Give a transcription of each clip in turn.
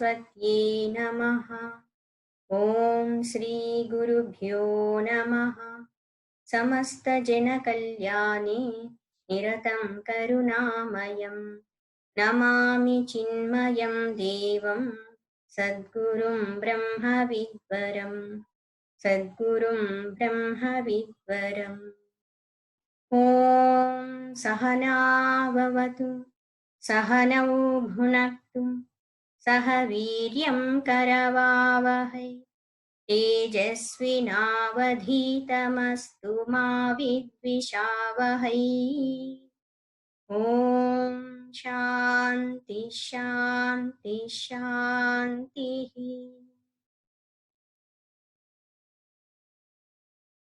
श्रीसरस्वत्यै नमः ॐ श्रीगुरुभ्यो नमः समस्तजनकल्याणे निरतं करुणामयं नमामि चिन्मयं देवं सद्गुरुं ब्रह्मविद्वरं सद्गुरुं ब्रह्मविद्वरम् ॐ सहनाववतु सहनौ भुनक्तु सह वीर्यं करवावहै। तेजस्विनावधीतमस्तु मा विद्विषावहै। ॐ शान्ति शान्ति शान्तिः।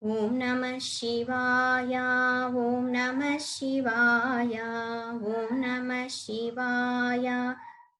ॐ नमः शिवाय, ॐ नमः शिवाय, ॐ नमः शिवाय।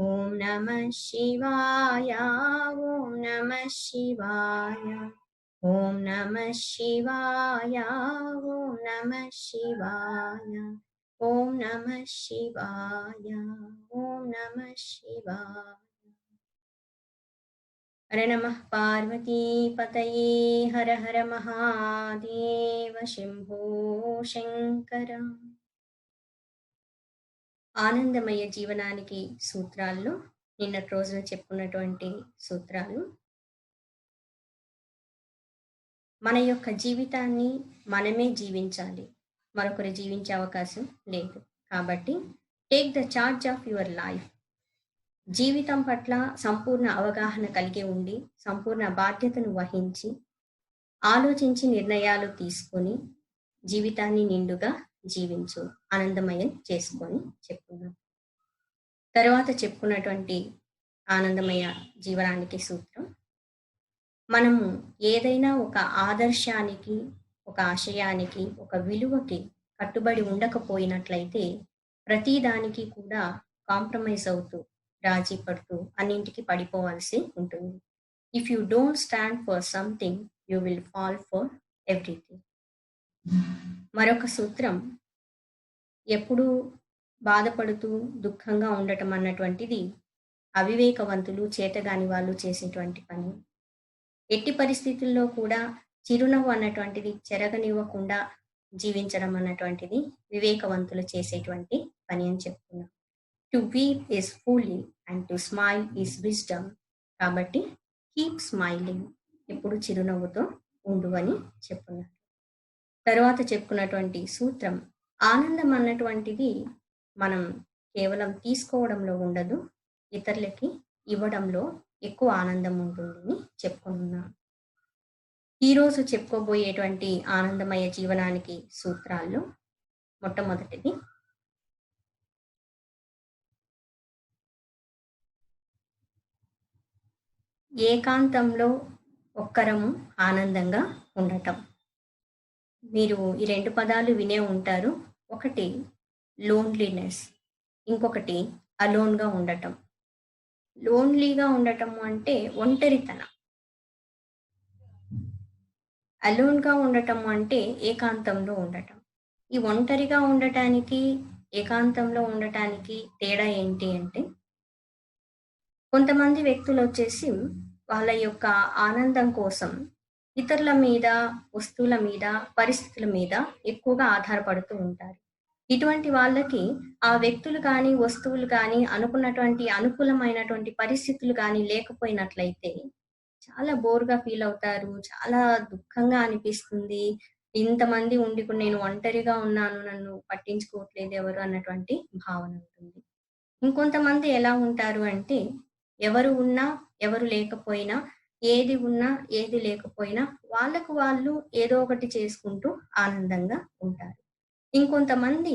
ஓம் நம சிவாயா ஓம் நம சிவாயா ஓம் நம சிவாயா ஓம் நம சிவாயா ஓம் நம சிவாயா ஓம் நம சிவாய ஹர நம பார்வதி பதையே ஹர ஹர மகாதேவ சிம்போ சங்கரம் ఆనందమయ జీవనానికి సూత్రాల్లో నిన్నటి రోజున చెప్పుకున్నటువంటి సూత్రాలు. మన యొక్క జీవితాన్ని మనమే జీవించాలి. మరొకరు జీవించే అవకాశం లేదు. కాబట్టి take the charge of your life జీవితం పట్ల సంపూర్ణ అవగాహన కలిగి ఉండి సంపూర్ణ బాధ్యతను వహించి ఆలోచించి నిర్ణయాలు తీసుకొని జీవితాన్ని నిండుగా జీవించు ఆనందమయం చేసుకొని చెప్పుకున్నాం తర్వాత చెప్పుకున్నటువంటి ఆనందమయ జీవనానికి సూత్రం మనము ఏదైనా ఒక ఆదర్శానికి ఒక ఆశయానికి ఒక విలువకి కట్టుబడి ఉండకపోయినట్లయితే ప్రతిదానికి కూడా కాంప్రమైజ్ అవుతూ రాజీ పడుతూ అన్నింటికి పడిపోవాల్సి ఉంటుంది. If you don't stand for something you will fall for everything మరొక సూత్రం ఎప్పుడు బాధపడుతూ దుఃఖంగా ఉండటం అన్నటువంటిది అవివేకవంతులు చేతగాని వాళ్ళు చేసేటువంటి పని. ఎట్టి పరిస్థితుల్లో కూడా చిరునవ్వు అన్నటువంటిది చెరగనివ్వకుండా జీవించడం అన్నటువంటిది వివేకవంతులు చేసేటువంటి పని అని చెప్తున్నాం. To weep is folly and to smile is wisdom. కాబట్టి కీప్ స్మైలింగ్ ఎప్పుడు చిరునవ్వుతో ఉండు అని చెప్తున్నారు తర్వాత చెప్పుకున్నటువంటి సూత్రం ఆనందం అన్నటువంటిది మనం కేవలం తీసుకోవడంలో ఉండదు ఇతరులకి ఇవ్వడంలో ఎక్కువ ఆనందం ఉంటుందని చెప్పుకున్నాం ఈరోజు చెప్పుకోబోయేటువంటి ఆనందమయ జీవనానికి సూత్రాల్లో మొట్టమొదటిది ఏకాంతంలో ఒక్కరము ఆనందంగా ఉండటం. మీరు ఈ రెండు పదాలు వినే ఉంటారు. ఒకటి లోన్లీనెస్ ఇంకొకటి అలోన్గా ఉండటం. లోన్లీగా ఉండటం అంటే ఒంటరితనం. అలోన్గా ఉండటం అంటే ఏకాంతంలో ఉండటం. ఈ ఒంటరిగా ఉండటానికి ఏకాంతంలో ఉండటానికి తేడా ఏంటి అంటే కొంతమంది వ్యక్తులు వచ్చేసి వాళ్ళ యొక్క ఆనందం కోసం ఇతరుల మీద వస్తువుల మీద పరిస్థితుల మీద ఎక్కువగా ఆధారపడుతూ ఉంటారు. ఇటువంటి వాళ్ళకి ఆ వ్యక్తులు కానీ వస్తువులు కానీ అనుకున్నటువంటి అనుకూలమైనటువంటి పరిస్థితులు కానీ లేకపోయినట్లయితే చాలా బోర్గా ఫీల్ అవుతారు. చాలా దుఃఖంగా అనిపిస్తుంది. ఇంతమంది ఉండి నేను ఒంటరిగా ఉన్నాను నన్ను పట్టించుకోవట్లేదు ఎవరు అన్నటువంటి భావన ఉంటుంది. ఇంకొంతమంది ఎలా ఉంటారు అంటే ఎవరు ఉన్నా ఎవరు లేకపోయినా ఏది ఉన్నా ఏది లేకపోయినా వాళ్ళకు వాళ్ళు ఏదో ఒకటి చేసుకుంటూ ఆనందంగా ఉంటారు. ఇంకొంతమంది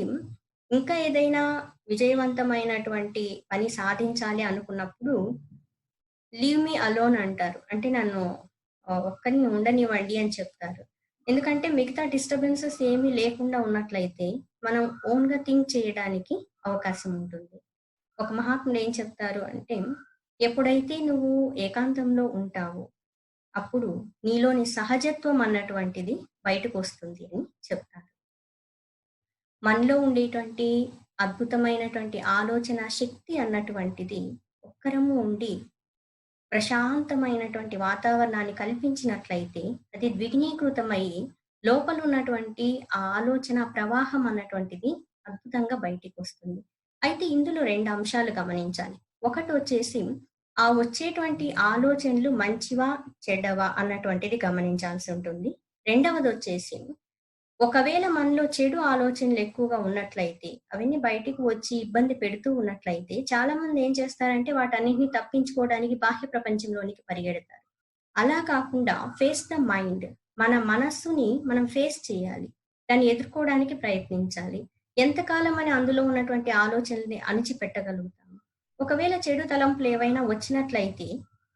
ఇంకా ఏదైనా విజయవంతమైనటువంటి పని సాధించాలి అనుకున్నప్పుడు లీవ్ మీ అలోన్ అంటారు. అంటే నన్ను ఒక్కరిని ఉండనివ్వండి అని చెప్తారు. ఎందుకంటే మిగతా డిస్టర్బెన్సెస్ ఏమీ లేకుండా ఉన్నట్లయితే మనం ఓన్గా థింక్ చేయడానికి అవకాశం ఉంటుంది. ఒక మహాత్ముడు ఏం చెప్తారు అంటే ఎప్పుడైతే నువ్వు ఏకాంతంలో ఉంటావో అప్పుడు నీలోని సహజత్వం అన్నటువంటిది బయటకు వస్తుంది అని చెప్తారు మనలో ఉండేటువంటి అద్భుతమైనటువంటి ఆలోచన శక్తి అన్నటువంటిది ఒక్కరము ఉండి ప్రశాంతమైనటువంటి వాతావరణాన్ని కల్పించినట్లయితే అది ద్విగుణీకృతమై లోపల ఉన్నటువంటి ఆ ఆలోచన ప్రవాహం అన్నటువంటిది అద్భుతంగా బయటికి వస్తుంది అయితే ఇందులో రెండు అంశాలు గమనించాలి. ఒకటి వచ్చేసి ఆ వచ్చేటువంటి ఆలోచనలు మంచివా చెడ్డవా అన్నటువంటిది గమనించాల్సి ఉంటుంది. రెండవది వచ్చేసి ఒకవేళ మనలో చెడు ఆలోచనలు ఎక్కువగా ఉన్నట్లయితే అవన్నీ బయటికి వచ్చి ఇబ్బంది పెడుతూ ఉన్నట్లయితే చాలా మంది ఏం చేస్తారంటే వాటన్నిటిని తప్పించుకోవడానికి బాహ్య ప్రపంచంలోనికి పరిగెడతారు. అలా కాకుండా ఫేస్ ద మైండ్ మన మనస్సుని మనం ఫేస్ చేయాలి. దాన్ని ఎదుర్కోవడానికి ప్రయత్నించాలి. ఎంతకాలం అని అందులో ఉన్నటువంటి ఆలోచనల్ని అణిచిపెట్టగలుగుతాం? ఒకవేళ చెడు తలంపులు ఏవైనా వచ్చినట్లయితే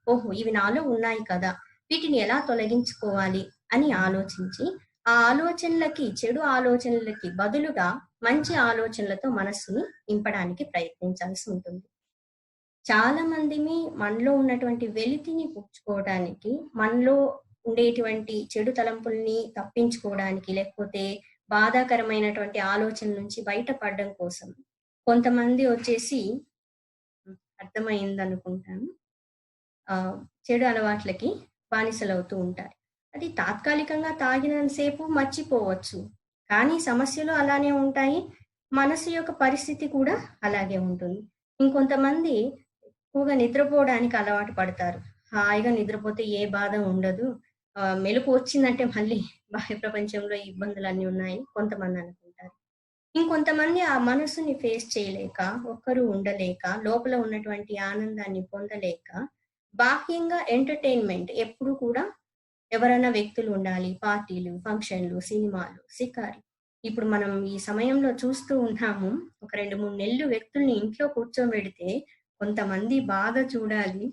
ఓహో ఇవి నాలో ఉన్నాయి కదా వీటిని ఎలా తొలగించుకోవాలి అని ఆలోచించి ఆ ఆలోచనలకి చెడు ఆలోచనలకి బదులుగా మంచి ఆలోచనలతో మనస్సుని నింపడానికి ప్రయత్నించాల్సి ఉంటుంది. చాలా మందిని మనలో ఉన్నటువంటి వెలితిని పుచ్చుకోవడానికి మనలో ఉండేటువంటి చెడు తలంపుల్ని తప్పించుకోవడానికి లేకపోతే బాధాకరమైనటువంటి ఆలోచన నుంచి బయటపడడం కోసం కొంతమంది వచ్చేసి అర్థమైంది అనుకుంటాను ఆ చెడు అలవాట్లకి బానిసలవుతూ ఉంటారు. అది తాత్కాలికంగా తాగినంతసేపు మర్చిపోవచ్చు. కానీ సమస్యలు అలానే ఉంటాయి. మనసు యొక్క పరిస్థితి కూడా అలాగే ఉంటుంది. ఇంకొంతమంది ఎక్కువగా నిద్రపోవడానికి అలవాటు పడతారు. హాయిగా నిద్రపోతే ఏ బాధ ఉండదు. మెలకు వచ్చిందంటే మళ్ళీ బాహ్య ప్రపంచంలో ఇబ్బందులు అన్ని ఉన్నాయి. కొంతమంది అనుకుంటారు. ఇంకొంతమంది ఆ మనసుని ఫేస్ చేయలేక ఒక్కరు ఉండలేక లోపల ఉన్నటువంటి ఆనందాన్ని పొందలేక బాహ్యంగా ఎంటర్టైన్మెంట్ ఎప్పుడు కూడా ఎవరైనా వ్యక్తులు ఉండాలి. పార్టీలు ఫంక్షన్లు సినిమాలు సికారి ఇప్పుడు మనం ఈ సమయంలో చూస్తూ ఉన్నాము. ఒక రెండు మూడు నెలలు వ్యక్తుల్ని ఇంట్లో కూర్చోబెడితే కొంతమంది బాగా చూడాలి.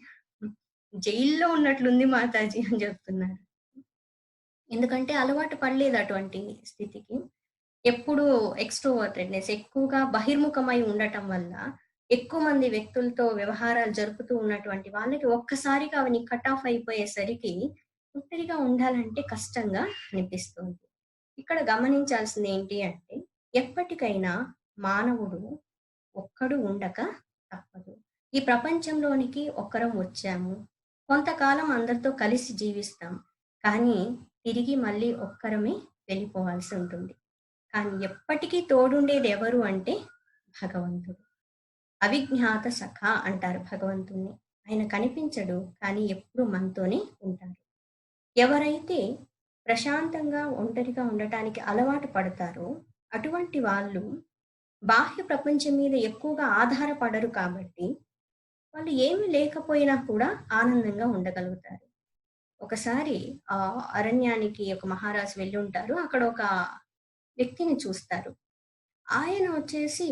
జైల్లో ఉన్నట్లుంది మాతాజీ అని చెప్తున్నారు. ఎందుకంటే అలవాటు పడలేదు అటువంటి స్థితికి. ఎప్పుడు ఎక్స్ట్రోవర్టెడ్నెస్ ఎక్కువగా బహిర్ముఖమై ఉండటం వల్ల ఎక్కువ మంది వ్యక్తులతో వ్యవహారాలు జరుపుతూ ఉన్నటువంటి వాళ్ళకి ఒక్కసారిగా అవన్నీ కట్ ఆఫ్ అయిపోయేసరికి ఒంటరిగా ఉండాలంటే కష్టంగా అనిపిస్తుంది. ఇక్కడ గమనించాల్సింది ఏంటి అంటే ఎప్పటికైనా మానవుడు ఒక్కడు ఉండక తప్పదు. ఈ ప్రపంచంలోనికి ఒక్కరం వచ్చాము. కొంతకాలం అందరితో కలిసి జీవిస్తాం. కానీ తిరిగి మళ్ళీ ఒక్కరమే వెళ్ళిపోవాల్సి ఉంటుంది. కానీ ఎప్పటికీ తోడుండేది ఎవరు అంటే భగవంతుడు. అవిజ్ఞాత సఖ అంటారు భగవంతుణ్ణి. ఆయన కనిపించడు కానీ ఎప్పుడు మనతోనే ఉంటారు ఎవరైతే ప్రశాంతంగా ఒంటరిగా ఉండటానికి అలవాటు పడతారో అటువంటి వాళ్ళు బాహ్య ప్రపంచం మీద ఎక్కువగా ఆధారపడరు కాబట్టి వాళ్ళు ఏమి లేకపోయినా కూడా ఆనందంగా ఉండగలుగుతారు. ఒకసారి ఆ అరణ్యానికి ఒక మహారాజు వెళ్ళి ఉంటారు అక్కడ ఒక వ్యక్తిని చూస్తారు. ఆయన వచ్చేసి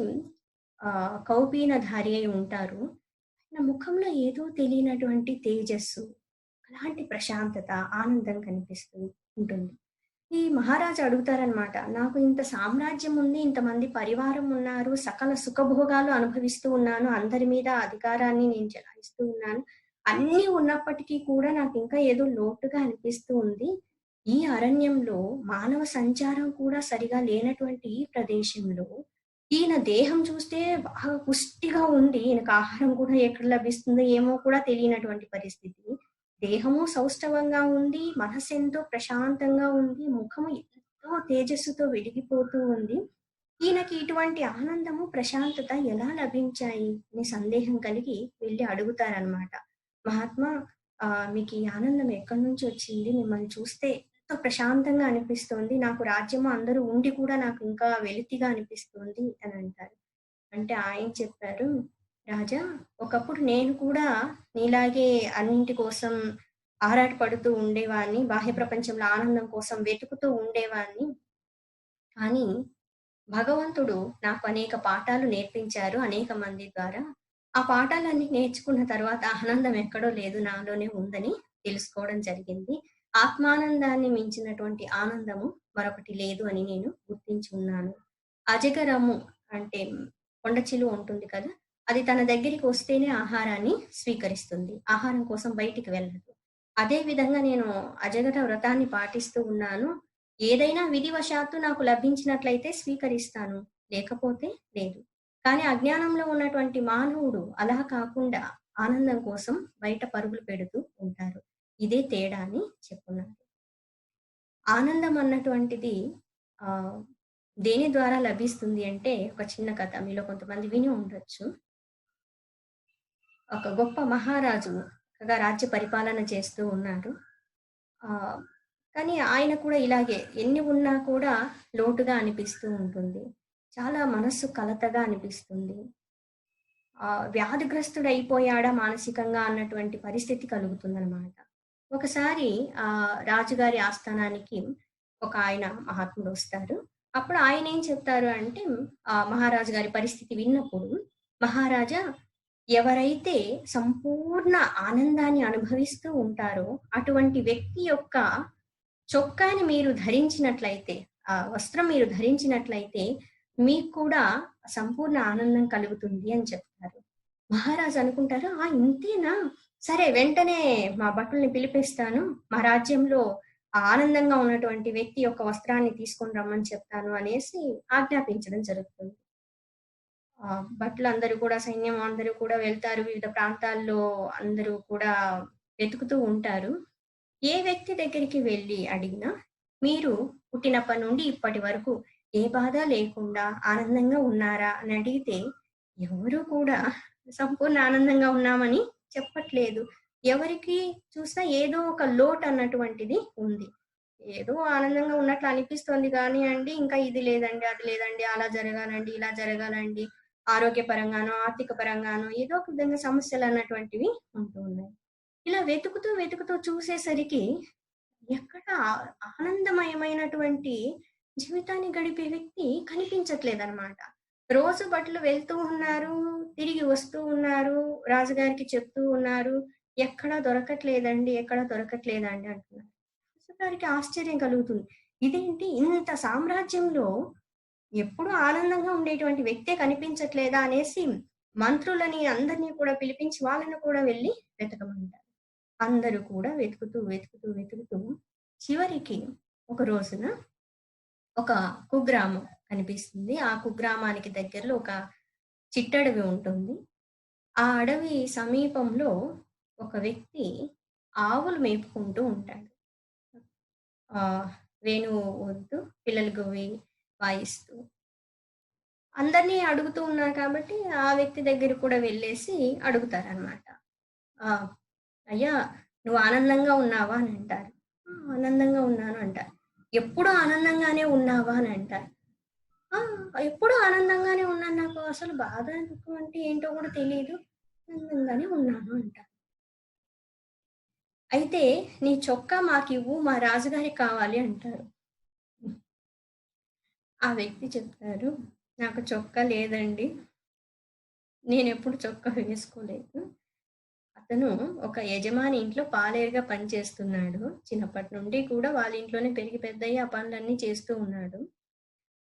ఆ కౌపీనధారి అయి ఉంటారు. నా ముఖంలో ఏదో తెలియనటువంటి తేజస్సు అలాంటి ప్రశాంతత ఆనందం కనిపిస్తూ ఉంటుంది. ఈ మహారాజు అడుగుతారనమాట నాకు ఇంత సామ్రాజ్యం ఉంది ఇంతమంది పరివారం ఉన్నారు సకల సుఖభోగాలు అనుభవిస్తూ ఉన్నాను అందరి మీద అధికారాన్ని నేను చెలాయిస్తూ ఉన్నాను అన్ని ఉన్నప్పటికీ కూడా నాకు ఇంకా ఏదో లోటుగా అనిపిస్తూ ఉంది. ఈ అరణ్యంలో మానవ సంచారం కూడా సరిగా లేనటువంటి ఈ ప్రదేశంలో ఈయన దేహం చూస్తే బాగా పుష్టిగా ఉంది. ఈయనకు ఆహారం కూడా ఎక్కడ లభిస్తుందో ఏమో కూడా తెలియనటువంటి పరిస్థితి. దేహము సౌష్ఠవంగా ఉంది. మనసు ఎంతో ప్రశాంతంగా ఉంది. ముఖము ఎంతో తేజస్సుతో వెలిగిపోతూ ఉంది. ఈయనకి ఇటువంటి ఆనందము ప్రశాంతత ఎలా లభించాయి? అనే సందేహం కలిగి వెళ్ళి అడుగుతారనమాట మహాత్మా ఆ మీకు ఈ ఆనందం ఎక్కడి నుంచి వచ్చింది? మిమ్మల్ని చూస్తే ఎంతో ప్రశాంతంగా అనిపిస్తోంది నాకు రాజ్యము అందరూ ఉండి కూడా నాకు ఇంకా వెలితిగా అనిపిస్తుంది అని అంటారు అంటే ఆయన చెప్పారు రాజా ఒకప్పుడు నేను కూడా నీలాగే అన్నింటి కోసం ఆరాటపడుతూ ఉండేవాడిని బాహ్య ప్రపంచంలో ఆనందం కోసం వెతుకుతూ ఉండేవాడిని కానీ భగవంతుడు నాకు అనేక పాఠాలు నేర్పించారు అనేక మంది ద్వారా. ఆ పాఠాలన్నీ నేర్చుకున్న తర్వాత ఆనందం ఎక్కడో లేదు నాలోనే ఉందని తెలుసుకోవడం జరిగింది. ఆత్మానందాన్ని మించినటువంటి ఆనందము మరొకటి లేదు అని నేను గుర్తించున్నాను. అజగరము అంటే కొండచిలు ఉంటుంది కదా! అది తన దగ్గరికి వస్తేనే ఆహారాన్ని స్వీకరిస్తుంది. ఆహారం కోసం బయటికి వెళ్ళదు. అదే విధంగా నేను అజగర వ్రతాన్ని పాటిస్తూ ఉన్నాను. ఏదైనా విధివశాత్తు నాకు లభించినట్లయితే స్వీకరిస్తాను. లేకపోతే లేదు. కానీ అజ్ఞానంలో ఉన్నటువంటి మానవుడు అలా కాకుండా ఆనందం కోసం బయట పరుగులు పెడుతూ ఉంటారు. ఇదే తేడా అని చెప్పున్నారు. ఆనందం అన్నటువంటిది ఆ దేని ద్వారా లభిస్తుంది అంటే ఒక చిన్న కథ మీలో కొంతమంది విని ఉండొచ్చు. ఒక గొప్ప మహారాజు రాజ్య పరిపాలన చేస్తూ ఉన్నారు. ఆ కానీ ఆయన కూడా ఇలాగే ఎన్ని ఉన్నా కూడా లోటుగా అనిపిస్తూ ఉంటుంది. చాలా మనస్సు కలతగా అనిపిస్తుంది. ఆహ్, వ్యాధిగ్రస్తుడయిపోయాడా మానసికంగా అన్నటువంటి పరిస్థితి కలుగుతుందనమాట. ఒకసారి ఆ రాజుగారి ఆస్థానానికి ఒక ఆయన మహాత్ముడు వస్తారు అప్పుడు ఆయన ఏం చెప్తారు అంటే ఆ మహారాజు గారి పరిస్థితి విన్నప్పుడు, "మహారాజా ఎవరైతే సంపూర్ణ ఆనందాన్ని అనుభవిస్తూ ఉంటారో, అటువంటి వ్యక్తి యొక్క చొక్కాని మీరు ధరించినట్లయితే, ఆ వస్త్రం మీరు ధరించినట్లయితే, మీకు కూడా సంపూర్ణ ఆనందం కలుగుతుంది" అని చెప్తారు. మహారాజు అనుకుంటారు, "ఆ! ఇంతేనా? సరే వెంటనే మా భటుల్ని పిలిపిస్తాను. మా రాజ్యంలో ఆనందంగా ఉన్నటువంటి వ్యక్తి యొక్క వస్త్రాన్ని తీసుకొని రమ్మని చెప్తాను" అనేసి ఆజ్ఞాపించడం జరుగుతుంది. ఆహ్, భటులందరూ కూడా సైన్యం అందరూ కూడా వెళ్తారు. వివిధ ప్రాంతాల్లో అందరూ కూడా వెతుకుతూ ఉంటారు. ఏ వ్యక్తి దగ్గరికి వెళ్ళి అడిగినా, "మీరు పుట్టినప్పటి నుండి ఇప్పటి వరకు ఏ బాధ లేకుండా ఆనందంగా ఉన్నారా?" అని అడిగితే, ఎవరు కూడా సంపూర్ణ ఆనందంగా ఉన్నామని చెప్పట్లేదు. ఎవరికి చూసినా ఏదో ఒక లోట్ అన్నటువంటిది ఉంది. ఏదో ఆనందంగా ఉన్నట్లు అనిపిస్తోంది అండి ఇంకా ఇది లేదండి, అది లేదండి, అలా జరగాలండి, ఇలా జరగాలండి, ఆరోగ్యపరంగానో, ఆర్థిక పరంగానో ఏదో ఒక విధంగా సమస్యలన్నటువంటివి ఉంటూ ఉన్నాయి. ఇలా వెతుకుతూ, వెతుకుతూ చూసేసరికి ఎక్కడ ఆనందమయమైనటువంటి జీవితాన్ని గడిపే వ్యక్తి కనిపించట్లేదనమాట. రోజు బట్లు వెళ్తూ ఉన్నారు, తిరిగి వస్తూ ఉన్నారు, రాజుగారికి చెప్తూ ఉన్నారు. "ఎక్కడా దొరకట్లేదండి, ఎక్కడా దొరకట్లేదండి" అంటున్నారు. రాజుగారికి ఆశ్చర్యం కలుగుతుంది. ఇదేంటి ఇంత సామ్రాజ్యంలో ఎప్పుడు ఆనందంగా ఉండేటువంటి వ్యక్తే కనిపించట్లేదా అనేసి మంత్రులని అందరిని కూడా పిలిపించి వాళ్ళని కూడా వెళ్ళి వెతకమంటారు. అందరూ కూడా వెతుకుతూ, వెతుకుతూ, వెతుకుతూ చివరికి ఒక రోజున ఒక కుగ్రామం కనిపిస్తుంది. ఆ కుగ్రామానికి దగ్గరలో ఒక చిట్టడవి ఉంటుంది. ఆ అడవి సమీపంలో ఒక వ్యక్తి ఆవులు మేపుకుంటూ ఉంటాడు. వేణువు వద్దు పిల్లలు గొవ్వి వాయిస్తూ. అందరిని అడుగుతూ ఉన్నారు కాబట్టి, ఆ వ్యక్తి దగ్గర కూడా వెళ్ళేసి అడుగుతారనమాట. అయ్యా నువ్వు ఆనందంగా ఉన్నావా?" అని అంటారు. ఆనందంగా ఉన్నాను" అంటారు. "ఎప్పుడూ ఆనందంగానే ఉన్నావా?" అని అంటారు. ఎప్పుడూ ఆనందంగానే ఉన్నాను. నాకు అసలు బాధ, అంటే ఏంటో కూడా తెలియదు ఆనందంగానే ఉన్నాను" అంట "అయితే నీ చొక్కా మాకివ్వు. మా రాజుగారికి కావాలి" అంటారు. ఆ వ్యక్తి చెప్తారు, "నాకు చొక్కా లేదండి. నేను ఎప్పుడు చొక్కా వేసుకోలేదు. అతను ఒక యజమాని ఇంట్లో పాలేరుగా పనిచేస్తున్నాడు. చిన్నప్పటి నుండి కూడా వాళ్ళ ఇంట్లోనే పెరిగి పెద్దయ్యి ఆ పనులన్నీ చేస్తూ ఉన్నాడు.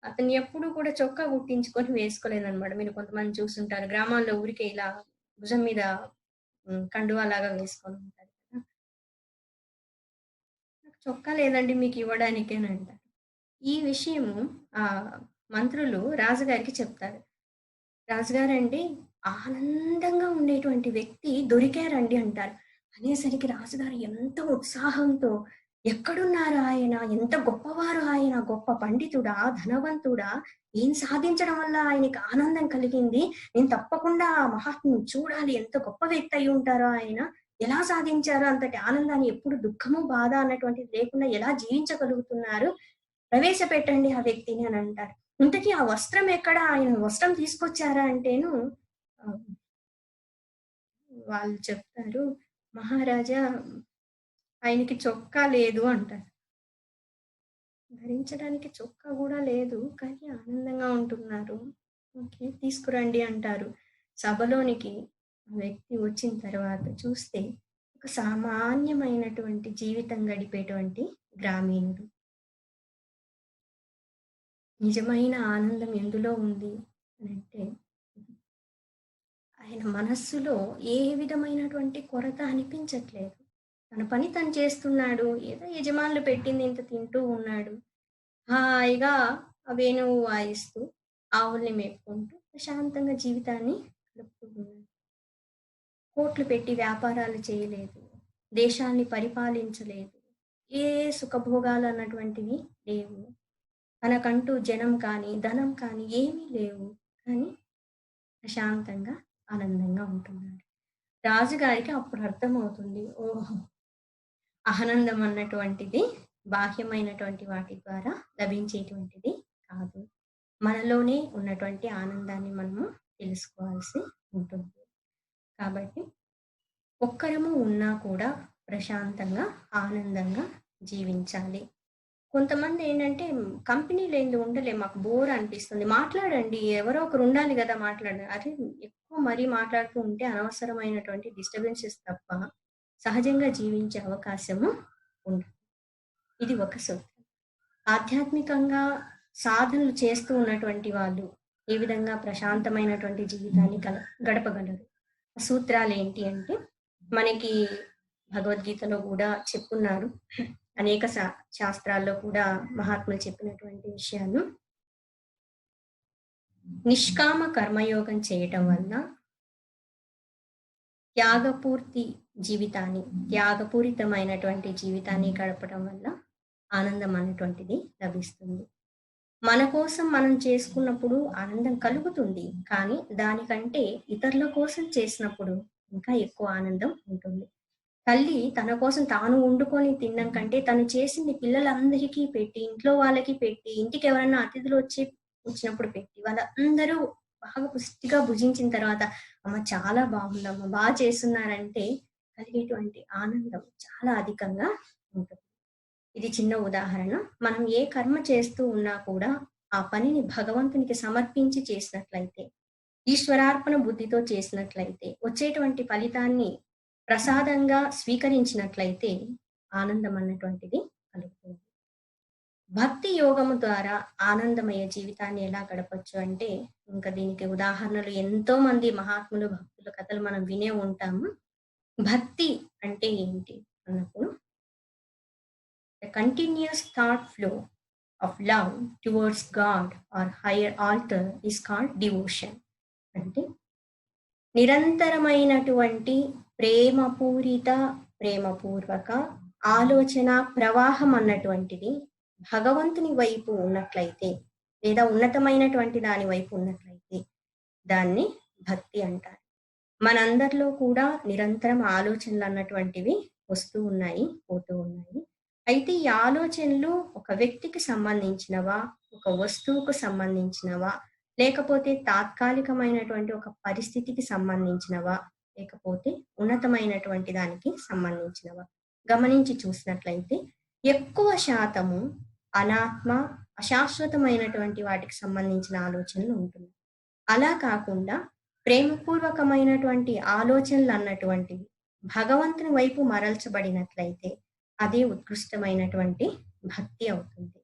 అతను ఎప్పుడూ కూడా చొక్కా కుట్టించుకొని వేసుకోలేదన్నమాట మీరు కొంతమంది చూస్తుంటారు గ్రామాల్లో ఊరికే ఇలా భుజం మీద కండువా కండువాలాగా వేసుకొని ఉంటారు కదా! నాకు చొక్కా లేదండి మీకివ్వడానికి" అని అంటారు. ఈ విషయము ఆ మంత్రులు రాజుగారికి చెప్తారు. "రాజుగారండి ఆనందంగా ఉండేటువంటి వ్యక్తి దొరికారండి" అంటారు. అనేసరికి రాజుగారు ఎంతో ఉత్సాహంతో ఎక్కడున్నారు ఆయన? ఎంత గొప్పవారు ఆయన? గొప్ప పండితుడా? ధనవంతుడా? ఏం సాధించడం వల్ల ఆయనకి ఆనందం కలిగింది? నేను తప్పకుండా ఆ మహాత్ముని చూడాలి. ఎంత గొప్ప వ్యక్తి అయి ఉంటారో ఆయన? ఎలా సాధించారు అంతటి ఆనందాన్ని? ఎప్పుడు దుఃఖము, బాధ అన్నటువంటిది లేకుండా ఎలా జీవించగలుగుతున్నారు? ప్రవేశపెట్టండి ఆ వ్యక్తిని అని అంటారు. ఇంతకీ ఆ వస్త్రం ఎక్కడ? ఆయన వస్త్రం తీసుకొచ్చారా అంటేను వాళ్ళు చెప్తారు, "మహారాజా ఆయనకి చొక్కా లేదు" అంటారు. ధరించడానికి చొక్కా కూడా లేదు కానీ ఆనందంగా ఉంటున్నారు. ఓకే తీసుకురండి అంటారు. సభలోనికి ఆ వ్యక్తి వచ్చిన తర్వాత చూస్తే ఒక సామాన్యమైనటువంటి జీవితం గడిపేటువంటి గ్రామీణుడు. నిజమైన ఆనందం ఎందులో ఉంది అని అంటే ఆయన మనస్సులో ఏ విధమైనటువంటి కొరత అనిపించట్లేదు. తన పని తను చేస్తున్నాడు. ఏదో యజమానులు పెట్టింది ఇంత తింటూ ఉన్నాడు. హాయిగా వేణువు వాయిస్తూ ఆవుల్ని మేపుకుంటూ ప్రశాంతంగా జీవితాన్ని గడుపుతూ ఉన్నాడు కోట్లు పెట్టి వ్యాపారాలు చేయలేదు. దేశాన్ని పరిపాలించలేదు. ఏ సుఖభోగాలు అన్నటువంటివి లేవు. తనకంటూ జనం కానీ ధనం కానీ ఏమీ లేవు. కానీ ప్రశాంతంగా ఆనందంగా ఉంటున్నాడు. రాజుగారికి అప్పుడు అర్థమవుతుంది ఓహో ఆనందం అన్నటువంటిది బాహ్యమైనటువంటి వాటి ద్వారా లభించేటువంటిది కాదు. మనలోనే ఉన్నటువంటి ఆనందాన్ని మనము తెలుసుకోవాల్సి ఉంటుంది. కాబట్టి ఒక్కరము ఉన్నా కూడా ప్రశాంతంగా ఆనందంగా జీవించాలి. కొంతమంది ఏంటంటే కంపెనీ లేని ఉండలే మాకు బోర్ అనిపిస్తుంది. మాట్లాడండి ఎవరో ఒకరు ఉండాలి కదా మాట్లాడండి అదే ఎక్కువ మరీ మాట్లాడుతూ ఉంటే అనవసరమైనటువంటి డిస్టర్బెన్సెస్ తప్ప సహజంగా జీవించే అవకాశము ఉంటుంది ఇది ఒక సూత్రం ఆధ్యాత్మికంగా సాధనలు చేస్తూ ఉన్నటువంటి వాళ్ళు ఏ విధంగా ప్రశాంతమైనటువంటి జీవితాన్ని గల గడపగలరు? సూత్రాలు ఏంటి అంటే మనకి భగవద్గీతలో కూడా చెప్పున్నారు. అనేక శా- శాస్త్రాల్లో కూడా మహాత్ములు చెప్పినటువంటి విషయాలు. నిష్కామ కర్మయోగం చేయటం వల్ల త్యాగపూర్తి జీవితాన్ని త్యాగపూరితమైనటువంటి జీవితాన్ని గడపడం వల్ల ఆనందం అనేటువంటిది లభిస్తుంది. మన కోసం మనం చేసుకున్నప్పుడు ఆనందం కలుగుతుంది కానీ దానికంటే ఇతరుల కోసం చేసినప్పుడు ఇంకా ఎక్కువ ఆనందం ఉంటుంది. తల్లి తన కోసం తాను వండుకొని తినడం కంటే తను చేసింది పిల్లలందరికీ పెట్టి ఇంట్లో వాళ్ళకి పెట్టి ఇంటికి ఎవరైనా అతిథులు వచ్చి వచ్చినప్పుడు పెట్టి వాళ్ళందరూ బాగా పుష్టిగా భుజించిన తర్వాత అమ్మ చాలా బాగుందమ్మ బాగా చేస్తున్నారంటే కలిగేటువంటి ఆనందం చాలా అధికంగా ఉంటుంది. ఇది చిన్న ఉదాహరణ. మనం ఏ కర్మ చేస్తూ ఉన్నా కూడా ఆ పనిని భగవంతునికి సమర్పించి చేసినట్లయితే ఈశ్వరార్పణ బుద్ధితో చేసినట్లయితే వచ్చేటువంటి ఫలితాన్ని ప్రసాదంగా స్వీకరించినట్లయితే ఆనందం అన్నటువంటిది భక్తి యోగము ద్వారా ఆనందమయ జీవితాన్ని ఎలా గడపచ్చు అంటే ఇంకా దీనికి ఉదాహరణలు ఎంతో మంది మహాత్ములు భక్తుల కథలు మనం వినే ఉంటాము. భక్తి అంటే ఏంటి అన్నప్పుడు? Continuous thought flow of love towards God or higher altar is called devotion అంటే నిరంతరమైనటువంటి ప్రేమపూరిత ప్రేమపూర్వక ఆలోచన ప్రవాహం అన్నటువంటిది భగవంతుని వైపు ఉన్నట్లయితే లేదా ఉన్నతమైనటువంటి దాని వైపు ఉన్నట్లయితే దాన్ని భక్తి అంటారు. మనందరిలో కూడా నిరంతరం ఆలోచనలు అన్నటువంటివి వస్తూ ఉన్నాయి పోతూ ఉన్నాయి. అయితే ఈ ఆలోచనలు ఒక వ్యక్తికి సంబంధించినవా ఒక వస్తువుకు సంబంధించినవా లేకపోతే తాత్కాలికమైనటువంటి ఒక పరిస్థితికి సంబంధించినవా లేకపోతే ఉన్నతమైనటువంటి దానికి సంబంధించినవా? గమనించి చూసినట్లయితే ఎక్కువ శాతము అనాత్మ అశాశ్వతమైనటువంటి వాటికి సంబంధించిన ఆలోచనలు ఉంటున్నాయి. అలా కాకుండా ప్రేమపూర్వకమైనటువంటి ఆలోచనలు అన్నటువంటివి భగవంతుని వైపు మరల్చబడినట్లయితే అదే ఉత్కృష్టమైనటువంటి భక్తి అవుతుంది.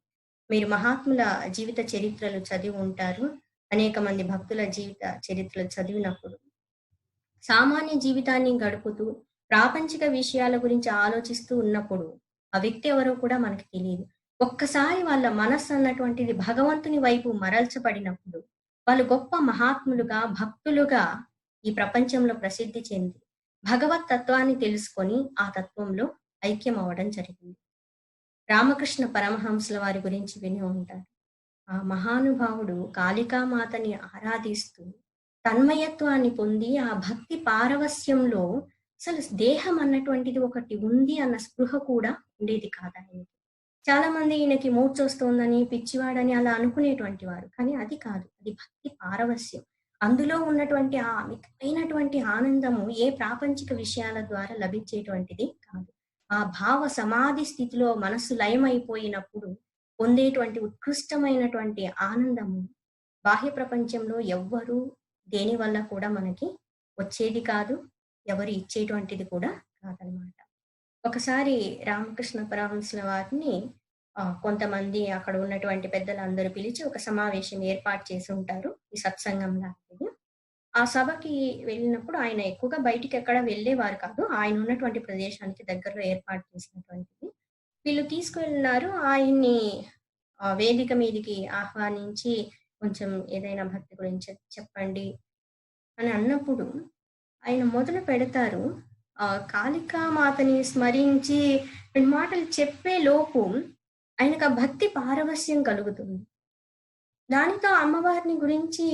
మీరు మహాత్ముల జీవిత చరిత్రలు చదివి ఉంటారు. అనేక మంది భక్తుల జీవిత చరిత్రలు చదివినప్పుడు సామాన్య జీవితాన్ని గడుపుతూ ప్రాపంచిక విషయాల గురించి ఆలోచిస్తూ ఉన్నప్పుడు ఆ వ్యక్తి ఎవరో కూడా మనకు తెలియదు. ఒక్కసారి వాళ్ళ మనస్సు అన్నటువంటిది భగవంతుని వైపు మరల్చబడినప్పుడు వాళ్ళు గొప్ప మహాత్ములుగా భక్తులుగా ఈ ప్రపంచంలో ప్రసిద్ధి చెంది భగవత్ తత్వాన్ని తెలుసుకొని ఆ తత్వంలో ఐక్యం అవ్వడం జరిగింది. రామకృష్ణ పరమహంసుల వారి గురించి విని ఉంటారు. ఆ మహానుభావుడు కాళికామాతని ఆరాధిస్తూ తన్మయత్వాన్ని పొంది ఆ భక్తి పారవస్యంలో అసలు దేహం అన్నటువంటిది ఒకటి ఉంది అన్న స్పృహ కూడా ఉండేది కాదు ఆయనకి చాలా మంది ఈయనకి మూర్చొస్తోందని పిచ్చివాడని అలా అనుకునేటువంటి వారు. కానీ అది కాదు. అది భక్తి పారవస్యం అందులో ఉన్నటువంటి ఆ అమితమైనటువంటి ఆనందము ఏ ప్రాపంచిక విషయాల ద్వారా లభించేటువంటిది కాదు. ఆ భావ సమాధి స్థితిలో మనస్సు లయమైపోయినప్పుడు పొందేటువంటి ఉత్కృష్టమైనటువంటి ఆనందము బాహ్య ప్రపంచంలో ఎవ్వరూ దేని వల్ల కూడా మనకి వచ్చేది కాదు. ఎవరు ఇచ్చేటువంటిది కూడా కాదనమాట ఒకసారి రామకృష్ణ పరమహంసుల వారిని కొంతమంది అక్కడ ఉన్నటువంటి పెద్దలందరూ పిలిచి ఒక సమావేశం ఏర్పాటు చేసి ఉంటారు ఈ సత్సంగం లాంటిది. ఆ సభకి వెళ్ళినప్పుడు ఆయన ఎక్కువగా బయటికి ఎక్కడ వెళ్ళేవారు కాదు ఆయన ఉన్నటువంటి ప్రదేశానికి దగ్గరలో ఏర్పాటు చేసినటువంటిది. వీళ్ళు తీసుకువెళ్ళినారు ఆయన్ని వేదిక మీదకి ఆహ్వానించి కొంచెం ఏదైనా భక్తి గురించి చెప్పండి అని అన్నప్పుడు ఆయన మొదలు పెడతారు. కాళికా మాతని స్మరించి రెండు మాటలు చెప్పే లోపు ఆయనకు ఆ భక్తి పారవస్యం కలుగుతుంది. దానితో అమ్మవారిని గురించి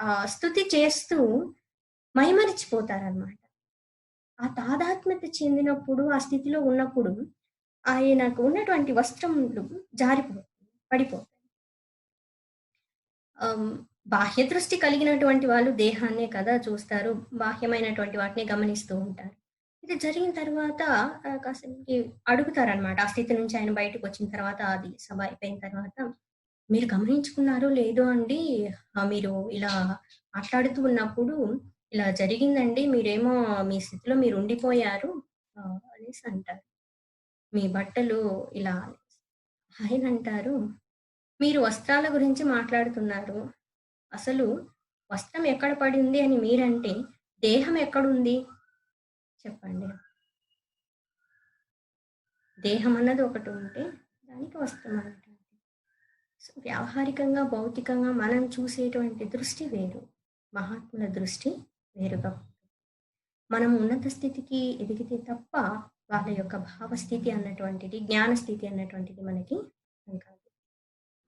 ఆ స్థుతి చేస్తూ మైమరిచిపోతారనమాట ఆ తాదాత్మ్యత చెందినప్పుడు ఆ స్థితిలో ఉన్నప్పుడు ఆయనకు ఉన్నటువంటి వస్త్రములు జారిపోతుంది పడిపోతాయి. బాహ్య దృష్టి కలిగినటువంటి వాళ్ళు దేహాన్నే కదా చూస్తారు బాహ్యమైనటువంటి వాటిని గమనిస్తూ ఉంటారు. ఇది జరిగిన తర్వాత ఆ, అడుగుతారు అడుగుతారనమాట ఆ స్థితి నుంచి ఆయన బయటకు వచ్చిన తర్వాత అది సభ అయిపోయిన తర్వాత మీరు గమనించుకున్నారో లేదో అండి మీరు ఇలా మాట్లాడుతూ ఉన్నప్పుడు ఇలా జరిగిందండి మీరేమో మీ స్థితిలో మీరు ఉండిపోయారు అనేసి అంటారు. మీ బట్టలు ఇలా ఆయన అంటారు మీరు వస్త్రాల గురించి మాట్లాడుతున్నారు. అసలు వస్త్రం ఎక్కడ పడింది అని మీరంటే దేహం ఎక్కడుంది? చెప్పండి. దేహం అన్నది ఒకటి ఉంటే దానికి వస్త్రం అంటారు సో వ్యావహారికంగా భౌతికంగా మనం చూసేటువంటి దృష్టి వేరు. మహాత్ముల దృష్టి వేరుగా మనం ఉన్నత స్థితికి ఎదిగితే తప్ప వాళ్ళ యొక్క భావస్థితి అన్నటువంటిది జ్ఞాన స్థితి అన్నటువంటిది మనకి కాదు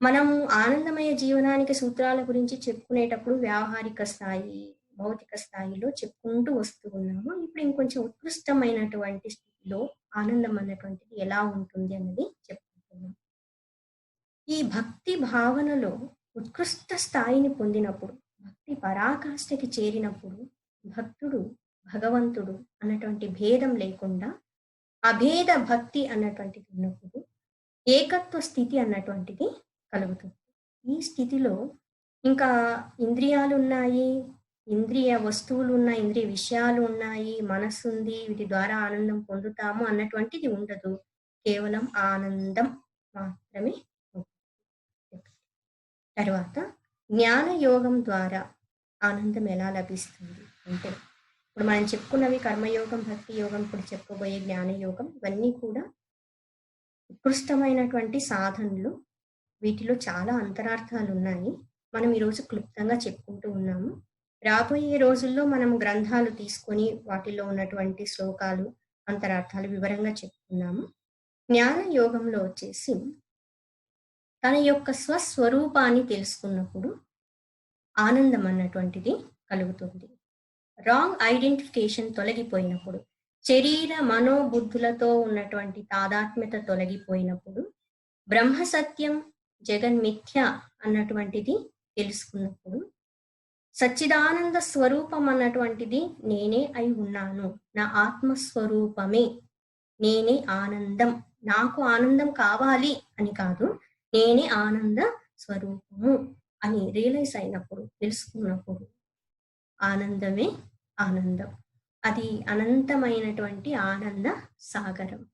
మనము ఆనందమయ జీవనానికి సూత్రాల గురించి చెప్పుకునేటప్పుడు వ్యావహారిక స్థాయి భౌతిక స్థాయిలో చెప్పుకుంటూ వస్తూ ఉన్నాము. ఇప్పుడు ఇంకొంచెం ఉత్కృష్టమైనటువంటి స్థితిలో ఆనందం అన్నటువంటిది ఎలా ఉంటుంది అన్నది చెప్పుకుంటున్నాం. ఈ భక్తి భావనలో ఉత్కృష్ట స్థాయిని పొందినప్పుడు భక్తి పరాకాష్ఠకి చేరినప్పుడు భక్తుడు భగవంతుడు అన్నటువంటి భేదం లేకుండా అభేద భక్తి అన్నటువంటిది ఉన్నప్పుడు ఏకత్వ స్థితి అన్నటువంటిది కలుగుతుంది. ఈ స్థితిలో ఇంకా ఇంద్రియాలు ఉన్నాయి ఇంద్రియ వస్తువులు ఉన్నాయి ఇంద్రియ విషయాలు ఉన్నాయి మనస్సు ఉంది వీటి ద్వారా ఆనందం పొందుతాము అన్నటువంటిది ఉండదు. కేవలం ఆనందం మాత్రమే తర్వాత జ్ఞాన యోగం ద్వారా ఆనందం ఎలా లభిస్తుంది అంటే ఇప్పుడు మనం చెప్పుకున్నవి కర్మయోగం భక్తి యోగం ఇప్పుడు చెప్పుకోబోయే జ్ఞాన యోగం ఇవన్నీ కూడా ఉత్కృష్టమైనటువంటి సాధనలు. వీటిలో చాలా అంతరార్థాలు ఉన్నాయి మనం ఈరోజు క్లుప్తంగా చెప్పుకుంటూ ఉన్నాము. రాబోయే రోజుల్లో మనం గ్రంథాలు తీసుకొని వాటిలో ఉన్నటువంటి శ్లోకాలు అంతరార్థాలు వివరంగా చెప్పుకున్నాము జ్ఞాన యోగంలో వచ్చేసి తన యొక్క స్వస్వరూపాన్ని తెలుసుకున్నప్పుడు ఆనందం అన్నటువంటిది కలుగుతుంది. రాంగ్ ఐడెంటిఫికేషన్ తొలగిపోయినప్పుడు శరీర మనోబుద్ధులతో ఉన్నటువంటి తాదాత్మ్యత తొలగిపోయినప్పుడు బ్రహ్మ సత్యం జగన్మిథ్య అన్నటువంటిది తెలుసుకున్నప్పుడు సచ్చిదానంద స్వరూపం అన్నటువంటిది నేనే అయి ఉన్నాను. నా ఆత్మస్వరూపమే. నేనే ఆనందం. నాకు ఆనందం కావాలి అని కాదు నేనే ఆనంద స్వరూపము అని రియలైజ్ అయినప్పుడు తెలుసుకున్నప్పుడు. ఆనందమే ఆనందం. అది అనంతమైనటువంటి ఆనంద సాగరం.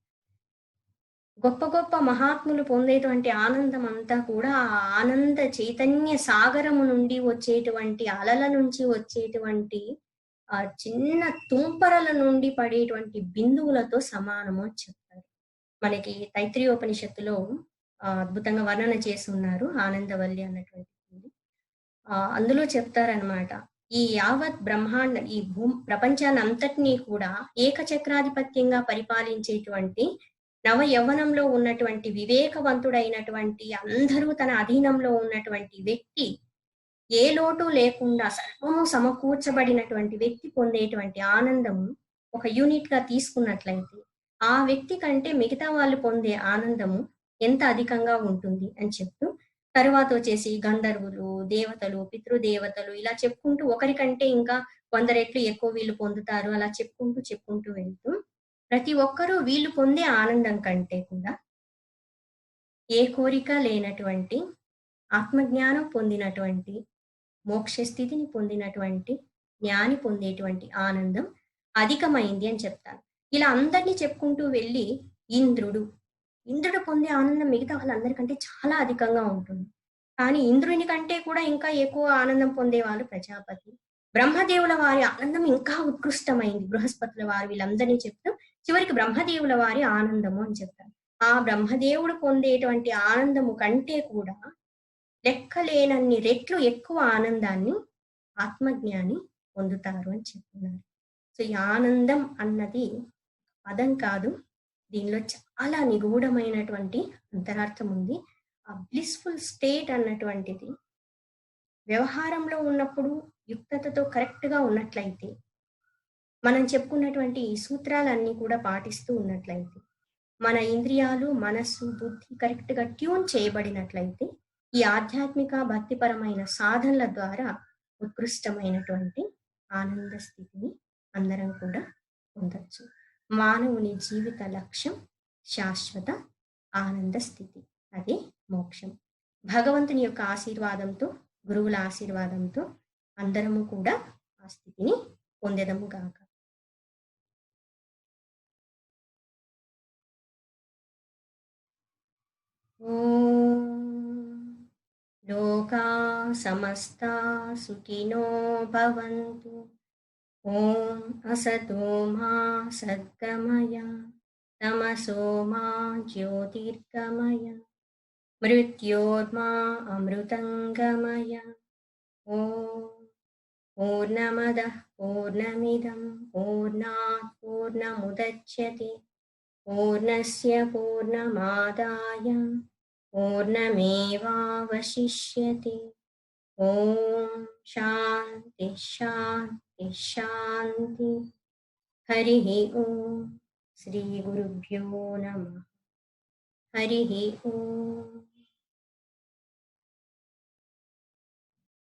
గొప్ప గొప్ప మహాత్ములు పొందేటువంటి ఆనందం అంతా కూడా ఆ ఆనంద చైతన్య సాగరము నుండి వచ్చేటువంటి అలల నుంచి వచ్చేటువంటి ఆ చిన్న తుంపరల నుండి పడేటువంటి బిందువులతో సమానము అని చెప్తారు. మనకి తైత్రీయోపనిషత్తులో ఆ, అద్భుతంగా వర్ణన చేసి ఉన్నారు ఆనందవల్లి అన్నటువంటి ఆ అందులో చెప్తారనమాట ఈ యావత్ బ్రహ్మాండ ఈ భూ ప్రపంచాన్ని అంతటినీ కూడా ఏకచక్రాధిపత్యంగా పరిపాలించేటువంటి నవ యవ్వనంలో ఉన్నటువంటి వివేకవంతుడైనటువంటి అందరూ తన అధీనంలో ఉన్నటువంటి వ్యక్తి ఏ లోటు లేకుండా సర్వము సమకూర్చబడినటువంటి వ్యక్తి పొందేటువంటి ఆనందము ఒక యూనిట్గా తీసుకున్నట్లయితే ఆ వ్యక్తి కంటే మిగతా వాళ్ళు పొందే ఆనందము ఎంత అధికంగా ఉంటుంది అని చెప్తూ తర్వాత వచ్చేసి గంధర్వులు దేవతలు పితృదేవతలు ఇలా చెప్పుకుంటూ ఒకరికంటే ఇంకా వంద రెట్లు ఎక్కువ వీళ్ళు పొందుతారు అలా చెప్పుకుంటూ చెప్పుకుంటూ వెళ్తూ ప్రతి ఒక్కరూ వీళ్ళు పొందే ఆనందం కంటే కూడా ఏ కోరిక లేనటువంటి ఆత్మజ్ఞానం పొందినటువంటి మోక్ష స్థితిని పొందినటువంటి జ్ఞాని పొందేటువంటి ఆనందం అధికమైంది అని చెప్తాను. ఇలా అందరినీ చెప్పుకుంటూ వెళ్ళి ఇంద్రుడు ఇంద్రుడు పొందే ఆనందం మిగతా వాళ్ళందరికంటే చాలా అధికంగా ఉంటుంది. కానీ ఇంద్రుని కంటే కూడా ఇంకా ఎక్కువ ఆనందం పొందేవాళ్ళు ప్రజాపతి. బ్రహ్మదేవుల వారి ఆనందం ఇంకా ఉత్కృష్టమైంది. బృహస్పతుల వారు వీళ్ళందరినీ చెప్తూ చివరికి బ్రహ్మదేవుల వారి ఆనందము అని చెప్తారు. ఆ బ్రహ్మదేవుడు పొందేటువంటి ఆనందము కంటే కూడా లెక్కలేనన్ని రెట్లు ఎక్కువ ఆనందాన్ని ఆత్మజ్ఞాని పొందుతారు అని చెప్తున్నారు. సో ఈ ఆనందం అన్నది పదం కాదు. దీనిలో చాలా నిగూఢమైనటువంటి అంతరార్థం ఉంది. ఆ బ్లిస్ఫుల్ స్టేట్ అన్నటువంటిది వ్యవహారంలో ఉన్నప్పుడు యుక్తతతో కరెక్ట్గా ఉన్నట్లయితే మనం చెప్పుకున్నటువంటి ఈ సూత్రాలన్నీ కూడా పాటిస్తూ ఉన్నట్లయితే మన ఇంద్రియాలు మనస్సు బుద్ధి కరెక్ట్గా ట్యూన్ చేయబడినట్లయితే ఈ ఆధ్యాత్మిక భక్తిపరమైన సాధనల ద్వారా ఉత్కృష్టమైనటువంటి ఆనంద స్థితిని అందరం కూడా పొందొచ్చు. మానవుని జీవిత లక్ష్యం శాశ్వత ఆనంద స్థితి అదే మోక్షం. భగవంతుని యొక్క ఆశీర్వాదంతో గురువుల ఆశీర్వాదంతో అందరము కూడా ఆ స్థితిని పొందెదము గాక. लोका समस्ता सुखिनो भवन्तु। ॐ असतो मा सद्गमय, तमसो मा ज्योतिर्गमय, मृत्योर्मा अमृतङ्गमय। ॐ पूर्णमदः पूर्णमिदं, पूर्णात् पूर्णमुदच्यते पूर्णस्य पूर्णमादाय। पूर्णमेवावशिष्यते। शांति शांति शांति हरि हरिः ॐ श्रीगुरुभ्यो नमः। हरिः ॐ